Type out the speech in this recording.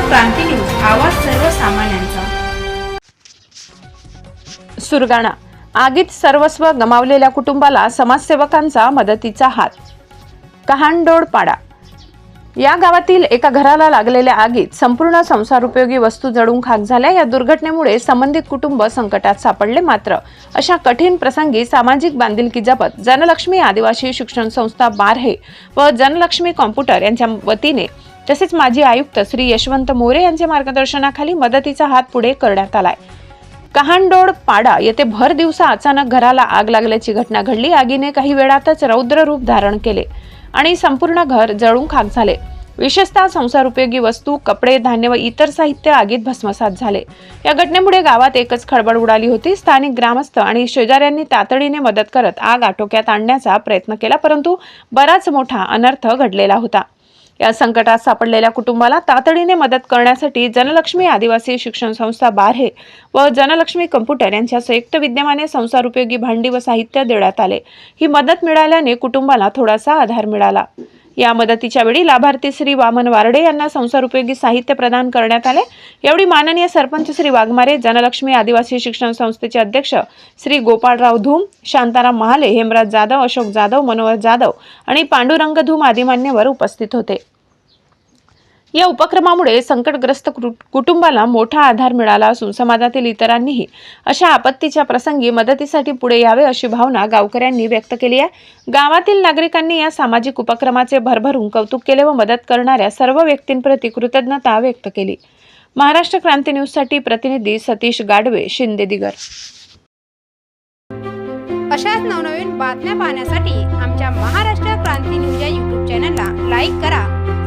क्रांती news आवाज सर्वसामान्यांचा. सुरगाणा. आगीत सर्वस्व गमावलेल्या कुटुंबाला समाजसेवकांचा मदतीचा हात. कहांडोळ पाडा या गावातील एका घराला लागलेल्या आगीत संपूर्ण संसारोपयोगी वस्तू जळून खाक झाल्या. या दुर्घटनेमुळे संबंधित कुटुंब संकटात सापडले मात्र अशा कठीण प्रसंगी सामाजिक बांधिलकी जपत जनलक्ष्मी आदिवासी शिक्षण संस्था बारहे व जनलक्ष्मी कॉम्प्युटर यांच्या वतीने तसेच माजी आयुक्त श्री यशवंत मोरे यांच्या मार्गदर्शनाखाली मदतीचा हात पुढे करण्यात आलाय. कहांडोळ पाडा येथे भर दिवसा अचानक घराला आग लागल्याची घटना घडली. आगीने काही वेळातच रौद्र रूप धारण केले आणि संपूर्ण घर जळून खाक झाले. विशेषतः संसारोपयोगी वस्तू कपडे धान्य व इतर साहित्य आगीत भस्मसात झाले. या घटनेमुळे गावात एकच खळबळ उडाली होती. स्थानिक ग्रामस्थ आणि शेजाऱ्यांनी तातडीने मदत करत आग आटोक्यात आणण्याचा प्रयत्न केला परंतु बराच मोठा अनर्थ घडलेला होता. या संकटात सापडलेल्या कुटुंबाला तातडीने मदत करण्यासाठी जनलक्ष्मी आदिवासी शिक्षण संस्था बारहे व जनलक्ष्मी कम्प्युटर यांच्या संयुक्त विद्यमाने संसारोपयोगी भांडी व साहित्य देण्यात आले. ही मदत मिळाल्याने कुटुंबाला थोडासा आधार मिळाला. या मदतीच्या वेळी लाभार्थी श्री वामन वारडे यांना संसारोपयोगी साहित्य प्रदान करण्यात आले. यावेळी माननीय सरपंच श्री वाघमारे जनलक्ष्मी आदिवासी शिक्षण संस्थेचे अध्यक्ष श्री गोपाळराव धूम शांताराम महाले हेमराज जाधव अशोक जाधव मनोहर जाधव आणि पांडुरंग धूम आदी मान्यवर उपस्थित होते. या उपक्रमामुळे संकटग्रस्त कुटु- कुटुंबाला मोठा आधार मिळाला असून समाजातील इतरांनीही अशा आपत्तीच्या प्रसंगी मदतीसाठी पुढे यावे अशी भावना गावकऱ्यांनी व्यक्त केली आहे. गावातील नागरिकांनी या सामाजिक उपक्रमाचे भरभरून कौतुक केले व मदत करणाऱ्या सर्व व्यक्तींप्रती कृतज्ञता व्यक्त केली. महाराष्ट्र क्रांती न्यूजसाठी प्रतिनिधी सतीश गाडवे शिंदे दिगर. अशाच नवनवीन बातम्या पाहण्यासाठी आमच्या महाराष्ट्र क्रांती न्यूज या यूट्यूब चॅनलला लाईक करा.